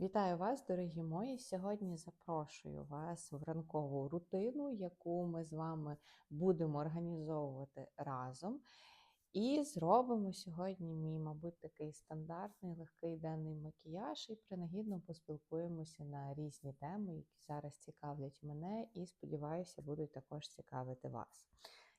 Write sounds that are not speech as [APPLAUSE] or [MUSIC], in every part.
Вітаю вас, дорогі мої! Сьогодні запрошую вас в ранкову рутину, яку ми з вами будемо організовувати разом. І зробимо сьогодні мій, мабуть, такий стандартний легкий денний макіяж, і принагідно поспілкуємося на різні теми, які зараз цікавлять мене, і сподіваюся, будуть також цікавити вас.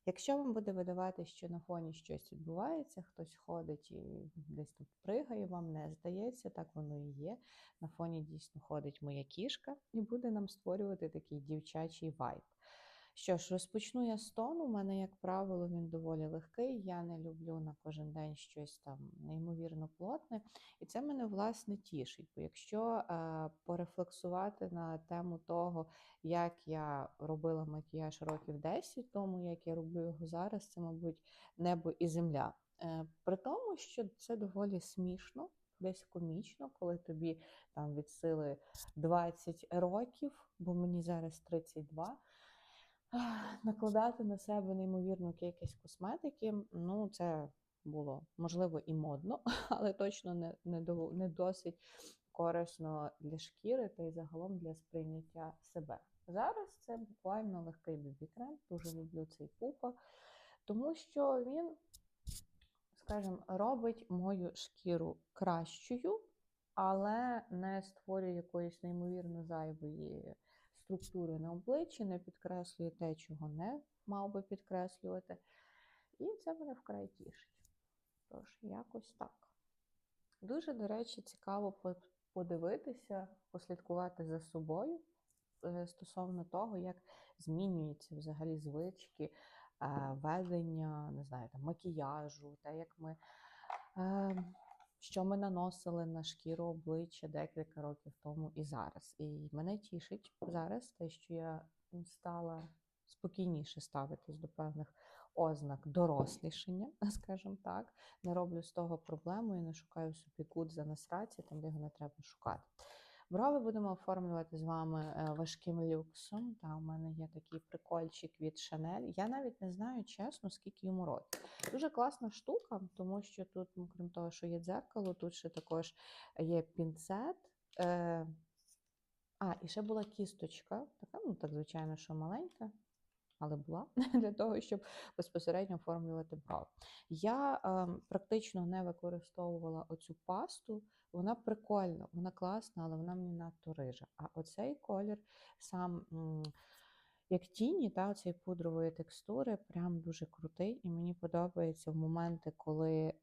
Якщо вам буде видавати, що на фоні щось відбувається, хтось ходить і десь тут пригає, вам не здається, так воно і є. На фоні дійсно ходить моя кішка і буде нам створювати такий дівчачий вайб. Що ж, розпочну я з тону. У мене, як правило, він доволі легкий. Я не люблю на кожен день щось там неймовірно плотне. І це мене власне тішить. Бо якщо е, порефлексувати на тему того, як я робила макіяж років 10 тому, як я роблю його зараз, це, мабуть, небо і земля. Е, При тому, що це доволі смішно. Десь комічно, коли тобі там від сили 20 років, бо мені зараз 32, [SIGHS] накладати на себе неймовірну кількість косметики, ну це було можливо і модно, [LAUGHS] але точно не, не, до, не досить корисно для шкіри та й загалом для сприйняття себе. Зараз це буквально легкий бібі-крем, дуже люблю цей пупа, тому що він, скажімо, робить мою шкіру кращою, але не створює якоїсь неймовірно зайвої структури на обличчі, не підкреслює те, чого не мав би підкреслювати. І це мене вкрай тішить. Тож, якось так. Дуже, до речі, цікаво подивитися, послідкувати за собою е, стосовно того, як змінюються взагалі звички, е, ведення, не знаю, там, макіяжу, те, як ми. Що ми наносили на шкіру обличчя декілька років тому і зараз. І мене тішить зараз те, що я стала спокійніше ставитись до певних ознак дорослішення, [LAUGHS] скажімо так. Не роблю з того проблему і не шукаю собі кут за насраці, там де його не треба шукати. Брови будемо оформлювати з вами е, важким люксом. Та у мене є такий прикольчик від Шанель. Я навіть не знаю чесно, скільки йому років. Дуже класна штука, тому що тут, ну, крім того, що є дзеркало, тут ще також є пінцет. Е, А, і ще була кісточка, така, ну так, звичайно, що маленька але була [LAUGHS] для того, щоб безпосередньо оформлювати брови. Я е, практично не використовувала оцю пасту, вона прикольна, вона класна, але вона мені надто рижа. А оцей колір сам. Як тіні, та, цієї пудрової текстури, прям дуже крутий, і мені подобається в моменти, коли е,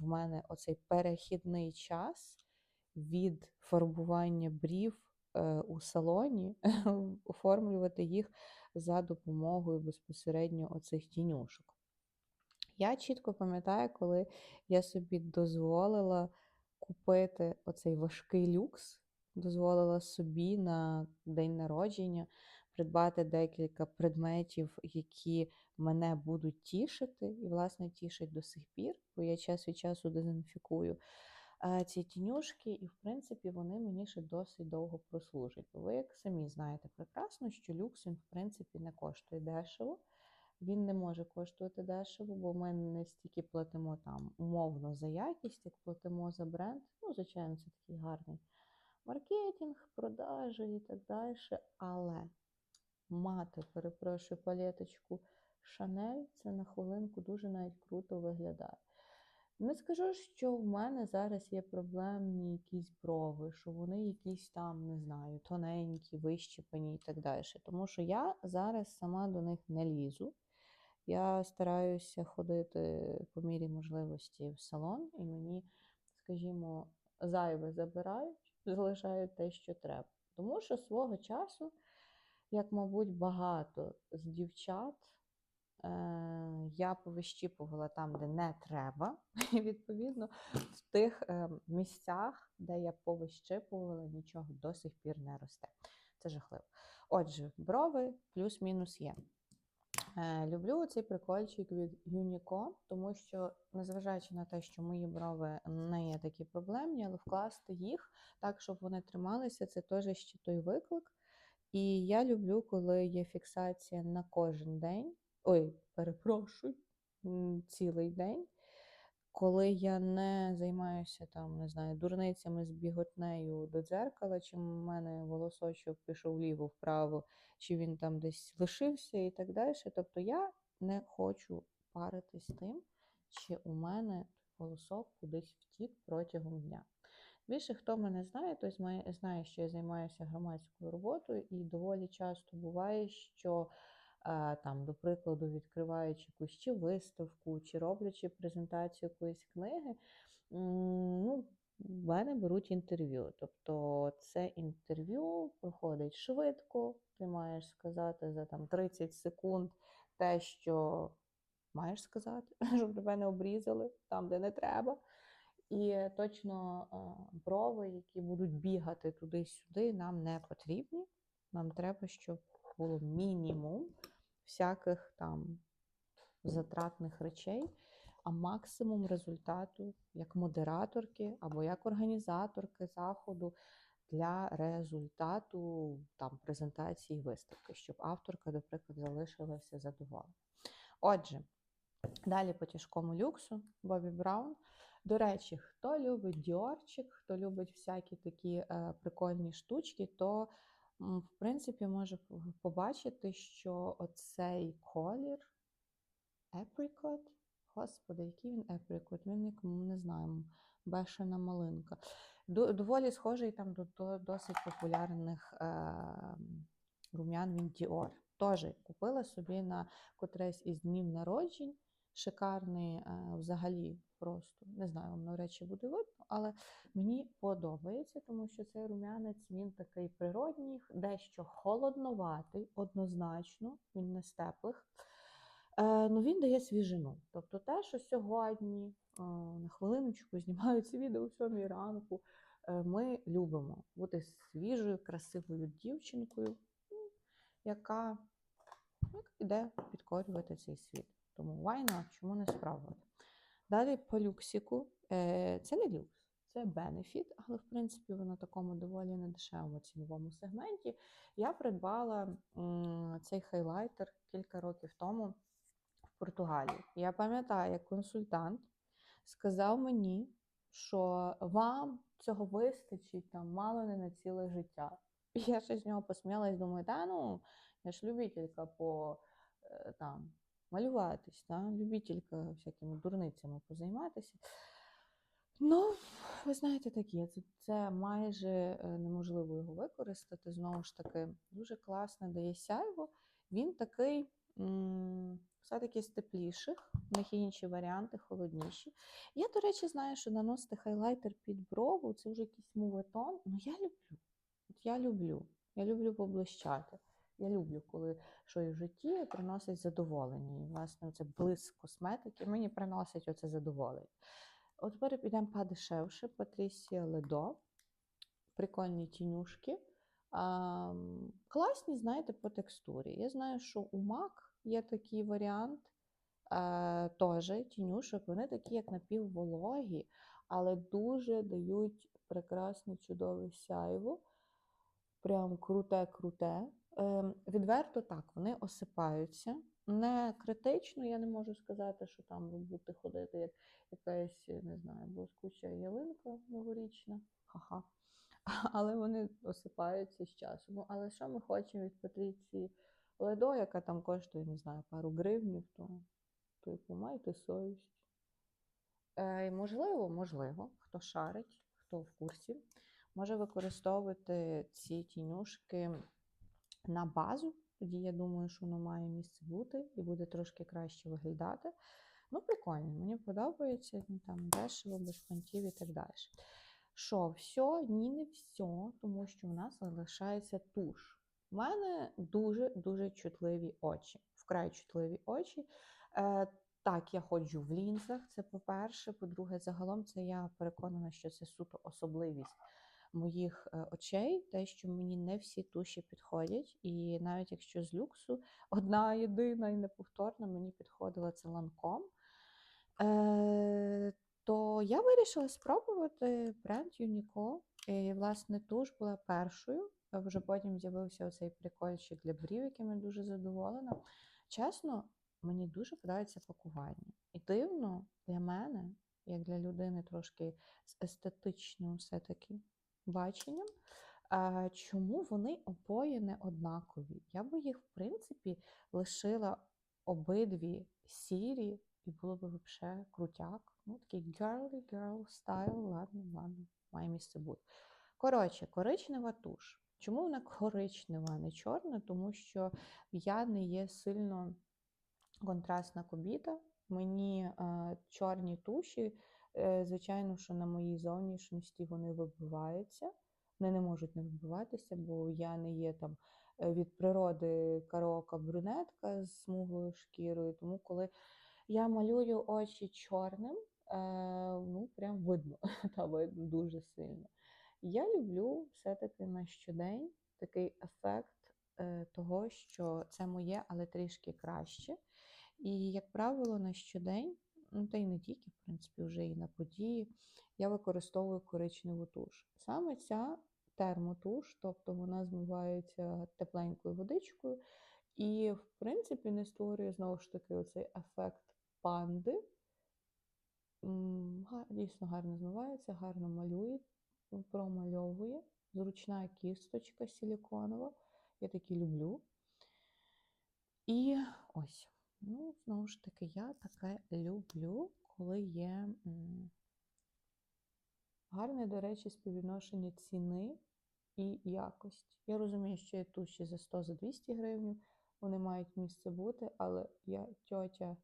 в мене оцей перехідний час від фарбування брів у салоні, [LAUGHS] оформлювати їх за допомогою безпосередньо оцих тінюшок. Я чітко пам'ятаю, коли я собі дозволила купити оцей важкий люкс, дозволила собі на день народження придбати декілька предметів, які мене будуть тішити, і, власне, тішать до сих пір, бо я час від часу дезінфікую ці тінюшки, і, в принципі, вони мені ще досить довго прослужать. Ви, як самі знаєте прекрасно, що люкс він, в принципі, не коштує дешево. Він не може коштувати дешево, бо ми не стільки платимо там умовно за якість, як платимо за бренд. Ну, звичайно, це такий гарний маркетинг, продажі і так далі. Але мати, перепрошую, палеточку Шанель, це на хвилинку дуже навіть круто виглядає. Не скажу, що в мене зараз є проблемні якісь брови, що вони якісь там, не знаю, тоненькі, вищепані і так далі. Тому що я зараз сама до них не лізу. Я стараюся ходити по мірі можливості в салон, і мені, скажімо, зайве забирають, [LAUGHS] залишають те, що треба. Тому що свого часу, як, мабуть, багато з дівчат. Е, я повищіпувала там, де не треба. І відповідно в тих е, місцях, де я повищипувала, нічого до сих пір не росте. Це жахливо. Отже, брови плюс-мінус є. Е, люблю цей прикольчик від Unico, тому що, незважаючи на те, що мої брови не є такі проблемні, але вкласти їх так, щоб вони трималися, це теж ще той виклик. І я люблю, коли є фіксація на кожен день ой, перепрошую, цілий день. коли я не займаюся там, не знаю, дурницями з біготнею до дзеркала, чи в мене волосочок пішов вліво, вправо, чи він там десь лишився і так далі. Тобто я не хочу паритись тим, чи у мене волосок кудись втік протягом дня. Більше хто мене знає, той знає- що я займаюся громадською роботою, і доволі часто буває, що там, до прикладу, відкриваючи якусь чи виставку, чи роблячи презентацію якоїсь книги, ну, в мене беруть інтерв'ю. Тобто це інтерв'ю проходить швидко, ти маєш сказати за там 30 секунд те, що маєш сказати, [LAUGHS] щоб тебе не обрізали там, де не треба. І точно е, брови, які будуть бігати туди-сюди, нам не потрібні. Нам треба, щоб було мінімум всяких там затратних речей, а максимум результату як модераторки або як організаторки заходу для результату там презентації виставки, щоб авторка, до прикладу, залишилася задоволена. Отже, далі по тяжкому люксу Бобі Браун. До речі, хто любить діорчик, хто любить всякі такі е, прикольні штучки, то в принципі може побачити, що оцей колір apricot, господи, який він apricot, він не знаю, бешена малинка. Доволі схожий там до, до досить популярних е, рум'ян він Dior. Теж купила собі на котресь із днів народжень. Шикарний е, взагалі просто не знаю, вам навряд чи буде видно, але мені подобається, тому що цей рум'янець він такий природній, дещо холодноватий, однозначно, він не з теплих. Е, ну він дає свіжину. Тобто те, що сьогодні е, на хвилиночку знімаю це відео о 7 ранку, ми любимо бути свіжою, красивою дівчинкою, яка, яка йде підкорювати цей світ. Тому not? чому не спробувати? Далі по люксіку. Е, Це не люкс, це бенефіт, але в принципі воно такому доволі недешевому ціновому сегменті. Я придбала цей хайлайтер кілька років тому в Португалії. Я пам'ятаю, як консультант сказав мені, що вам цього вистачить там мало не на ціле життя. І я ще з нього посміялась, думаю, та ну, я ж любителька по е, там малюватись, та? любителька всякими дурницями позайматися. Ну, ви знаєте, так є. Це, це майже е, неможливо його використати. Знову ж таки, дуже класно дає сяйво. Він такий все-таки з тепліших, в них є інші варіанти, холодніші. Я, до речі, знаю, що наносити хайлайтер під брову це вже якийсь муветон. Ну я люблю. От я люблю. Я люблю поблищати. Я люблю, коли щось в житті приносить задоволення. І, власне, це блиск косметики мені приносить оце задоволення. От тепер підемо подешевше. Патрісія Ледо. Прикольні тінюшки. А, класні, знаєте, по текстурі. Я знаю, що у MAC є такий варіант. Е, теж тінюшок, вони такі, як напіввологі, але дуже дають прекрасне чудове сяйво. Прям круте-круте. Ем, відверто так, вони осипаються. Не критично, я не можу сказати, що там ви будете ходити як якась, не знаю, блискуча ялинка новорічна. Ха-ха. [LAUGHS] Але вони осипаються з часом. Ну, але що ми хочемо від Патріції Ледо, яка там коштує, не знаю, пару гривнів, то типу, майте совість. Е, можливо, можливо, хто шарить, хто в курсі, може використовувати ці тінюшки на базу. Тоді я думаю, що воно має місце бути і буде трошки краще виглядати. Ну, прикольно, мені подобається, ну, там дешево, без понтів і так далі. Що, все? Ні, не все, тому що у нас залишається туш. У мене дуже-дуже чутливі очі, вкрай чутливі очі. Е, так, я ходжу в лінзах, це по-перше. По-друге, загалом це я переконана, що це суто особливість моїх е, очей, те, що мені не всі туші підходять. І навіть якщо з люксу [LAUGHS] одна єдина і неповторна мені підходила це ланком. Е, то я вирішила спробувати бренд Uniqlo. І, власне, туш була першою. Вже потім з'явився оцей прикольчик для брів, яким я дуже задоволена. Чесно, мені дуже подобається пакування. І дивно для мене, як для людини трошки з естетичним все-таки баченням. Чому вони обоє не однакові? Я би їх, в принципі, лишила обидві сірі, і було б взагалі крутяк. Ну, такий girly girl стайл, ладно, ладно, має місце бути. Коротше, коричнева туш. Чому вона [LAUGHS] коричнева, а не чорна? Тому що я не є сильно контрастна кобіта. Мені е, чорні туші, звичайно, що на моїй зовнішності вони вибиваються. Вони не можуть не вибиватися, бо я не є там е, від природи караока брюнетка з смуглою шкірою. Тому коли я малюю очі чорним, е, ну прям видно, [LAUGHS] та видно дуже сильно. Я люблю все-таки на щодень такий ефект е, того, що це моє, але трішки краще. І, як правило, на щодень, ну та й не тільки, в принципі, вже і на події, я використовую коричневу туш. Саме ця термотуш, тобто вона змивається тепленькою водичкою, і, в принципі, не створює знову ж таки оцей ефект панди. Дійсно гарно змивається, гарно малює, промальовує. Зручна кісточка силіконова. Я такі люблю. І ось. Ну, знову ж таки, я таке люблю, коли є гарне, до речі, співвідношення ціни і якості. Я розумію, що є туші за 100 за 200 гривень, вони мають місце бути, але я тьотя,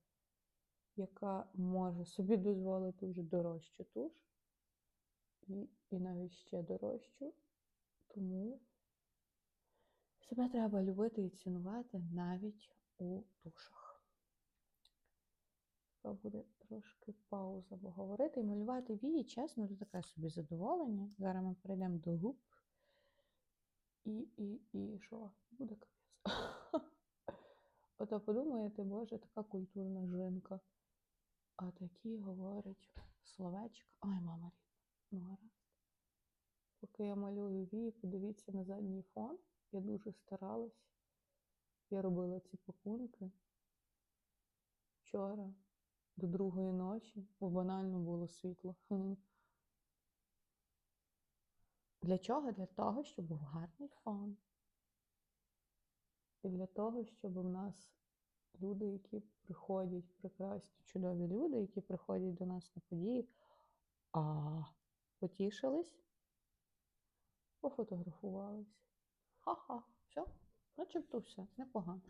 яка може собі дозволити вже дорожчу туш, і, і навіть ще дорожчу. Тому себе треба любити і цінувати навіть у тушах. Треба буде трошки пауза поговорити і малювати вії, чесно, це таке собі задоволення. Зараз ми перейдемо до губ. І, і, і що? Буде капець. [LAUGHS] Ото подумаєте, боже, така культурна жінка. А такі говорить словечка. Ой, мама рідна. Ну, гаразд. Поки я малюю вії, подивіться на задній фон. Я дуже старалась. Я робила ці пакунки вчора до другої ночі, бо банально було світло. [LAUGHS] Для чого? Для того, щоб був гарний фон. І для того, щоб у нас люди, які приходять, прекрасні, чудові люди, які приходять до нас на події, а потішились, пофотографувались. Ха-ха, все, начебто все, непогано.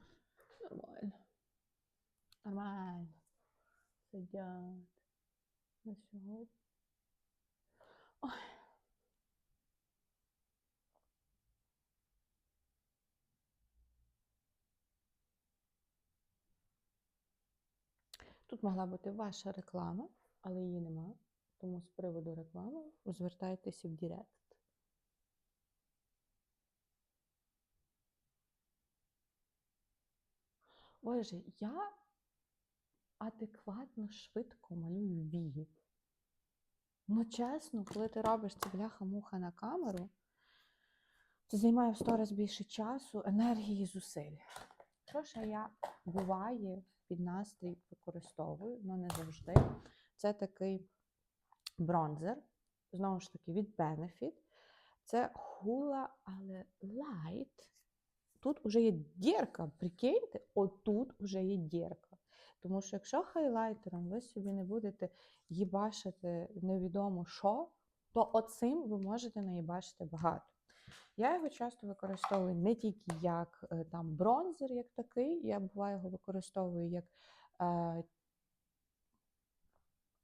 Нормально. Нормально. Сидять на сьогодні. Ой. Тут могла бути ваша реклама, але її нема. Тому з приводу реклами звертайтеся в Директ. Боже, я адекватно швидко малюю вії. Ну, чесно, коли ти робиш це бляха-муха на камеру, це займає в сто разів більше часу, енергії і зусиль. Що я буває під настрій використовую, але не завжди. Це такий бронзер, знову ж таки, від Benefit. Це хула, але light. Тут вже є дірка, прикиньте, отут вже є дірка. Тому що якщо хайлайтером ви собі не будете їбашити невідомо що, то оцим ви можете наїбашити багато. Я його часто використовую не тільки як е, там бронзер, як такий, я буває його використовую як. Е,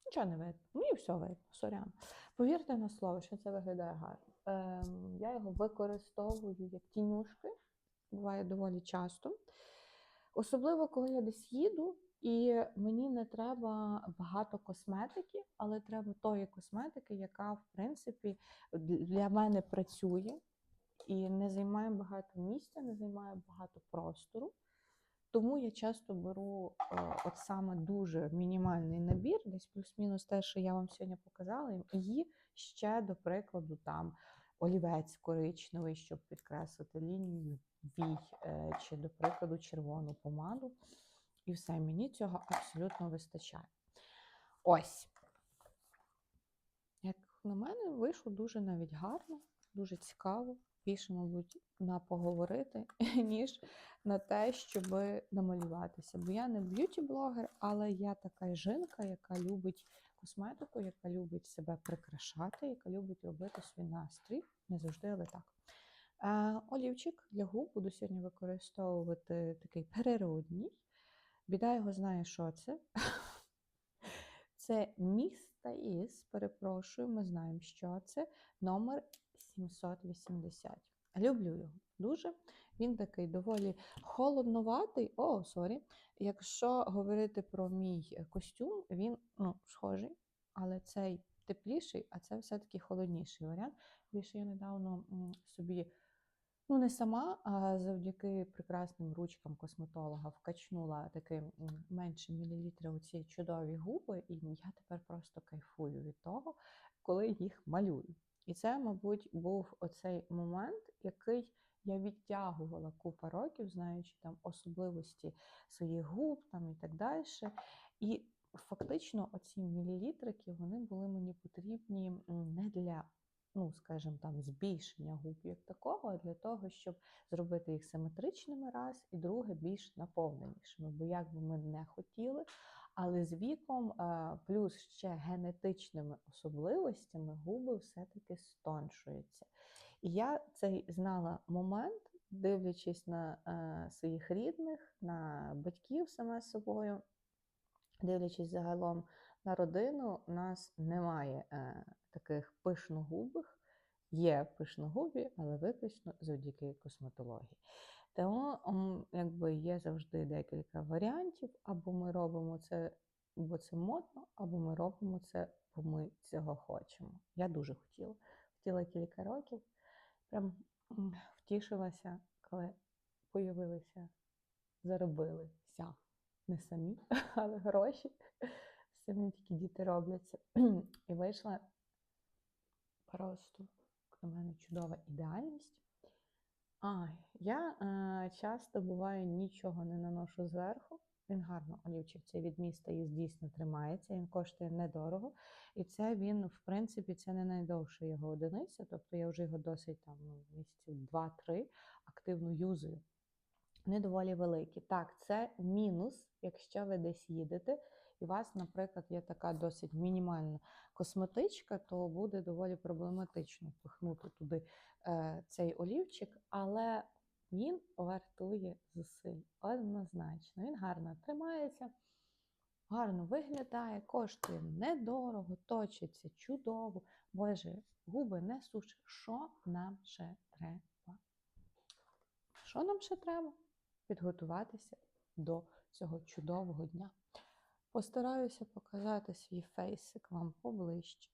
Нічого не видно. Мені все видно, сорян. Повірте на слово, що це виглядає гарно. Ем, я його використовую як тінюшки, буває доволі часто. Особливо, коли я десь їду, і мені не треба багато косметики, але треба тої косметики, яка, в принципі, для мене працює і не займає багато місця, не займає багато простору. Тому я часто беру е, от саме дуже мінімальний набір, десь плюс-мінус те, що я вам сьогодні показала, і ще, до прикладу, там олівець коричневий, щоб підкреслити лінію вій, е, чи, до прикладу, червону помаду. І все, мені цього абсолютно вистачає. Ось. Як на мене, вийшло дуже навіть гарно, дуже цікаво. Більше, мабуть, на поговорити, [LAUGHS] ніж на те, щоб намалюватися. Бо я не б'юті-блогер, але я така жінка, яка любить косметику, яка любить себе прикрашати, яка любить робити свій настрій. Не завжди, але так. Е, олівчик для губ буду сьогодні використовувати такий природній. Біда його знає, що це. Це міста із, перепрошую, ми знаємо, що це номер 780. Люблю його дуже. Він такий доволі холодноватий. О, сорі. Якщо говорити про мій костюм, він ну, схожий, але цей тепліший, а це все-таки холодніший варіант. Більше я недавно собі, ну не сама, а завдяки прекрасним ручкам косметолога вкачнула таки менше мілілітри у ці чудові губи, і я тепер просто кайфую від того, коли їх малюю. І це, мабуть, був оцей момент, який я відтягувала купа років, знаючи там особливості своїх губ там і так далі. І фактично оці мілілітрики вони були мені потрібні не для, ну, скажімо, там, збільшення губ як такого, для того, щоб зробити їх симетричними раз, і друге більш наповненішими. Бо як би ми не хотіли, але з віком, е, плюс ще генетичними особливостями, губи все-таки стоншуються. І я цей знала момент, дивлячись на е, своїх рідних, на батьків саме собою, дивлячись загалом на родину, у нас немає е, таких пишногубих, є пишногубі, але виключно завдяки косметології. Тому якби є завжди декілька варіантів, або ми робимо це, бо це модно, або ми робимо це, бо ми цього хочемо. Я дуже хотіла. Хотіла кілька років. Прям втішилася, коли появилися, заробилися не самі, [LAUGHS] але гроші. Цим не тільки діти робляться. І вийшла просто на мене чудова ідеальність. А, я е, часто буває нічого не наношу зверху. Він гарно олівчик цей від міста і дійсно тримається, він коштує недорого. І це він, в принципі, це не найдовша його одиниця, тобто я вже його досить там ну, місяців 2-3 активно юзаю. Вони доволі великі. Так, це мінус, якщо ви десь їдете, і у вас, наприклад, є така досить мінімальна косметичка, то буде доволі проблематично впихнути туди е, цей олівчик, але він вартує зусиль. Однозначно. Він гарно тримається, гарно виглядає, коштує недорого, точиться чудово. Боже, губи не сушать. Що нам ще треба? Що нам ще треба? Підготуватися до цього чудового дня. Постараюся показати свій фейсик вам поближче.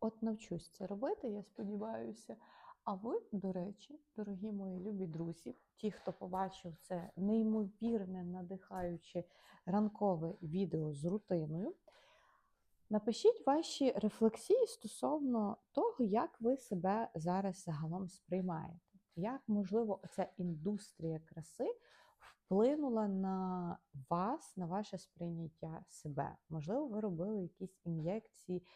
От навчусь це робити, я сподіваюся. А ви, до речі, дорогі мої любі друзі, ті, хто побачив це неймовірне, надихаюче ранкове відео з рутиною, напишіть ваші рефлексії стосовно того, як ви себе зараз загалом сприймаєте. Як, можливо, ця індустрія краси вплинула на вас, на ваше сприйняття себе? Можливо, ви робили якісь ін'єкції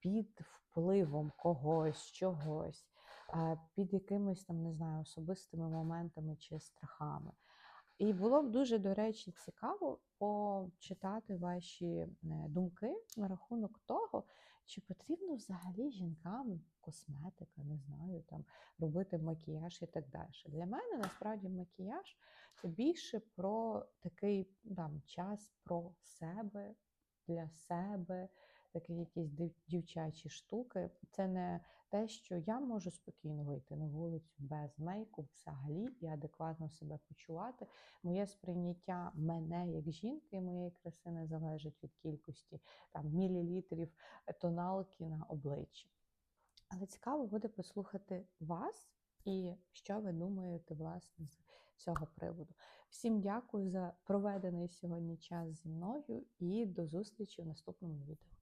під впливом когось, чогось, е, під якимись там, не знаю, особистими моментами чи страхами. І було б дуже, до речі, цікаво почитати ваші е, думки на рахунок того, чи потрібно взагалі жінкам косметика, не знаю, там робити макіяж і так далі. Для мене насправді макіяж це більше про такий там час про себе, для себе, такі якісь дівчачі штуки. Це не те, що я можу спокійно вийти на вулицю без мейку взагалі і адекватно себе почувати. Моє сприйняття мене як жінки моєї краси не залежить від кількості там мілілітрів тоналки на обличчі. Але цікаво буде послухати вас і що ви думаєте власне цього приводу. Всім дякую за проведений сьогодні час зі мною і до зустрічі в наступному відео.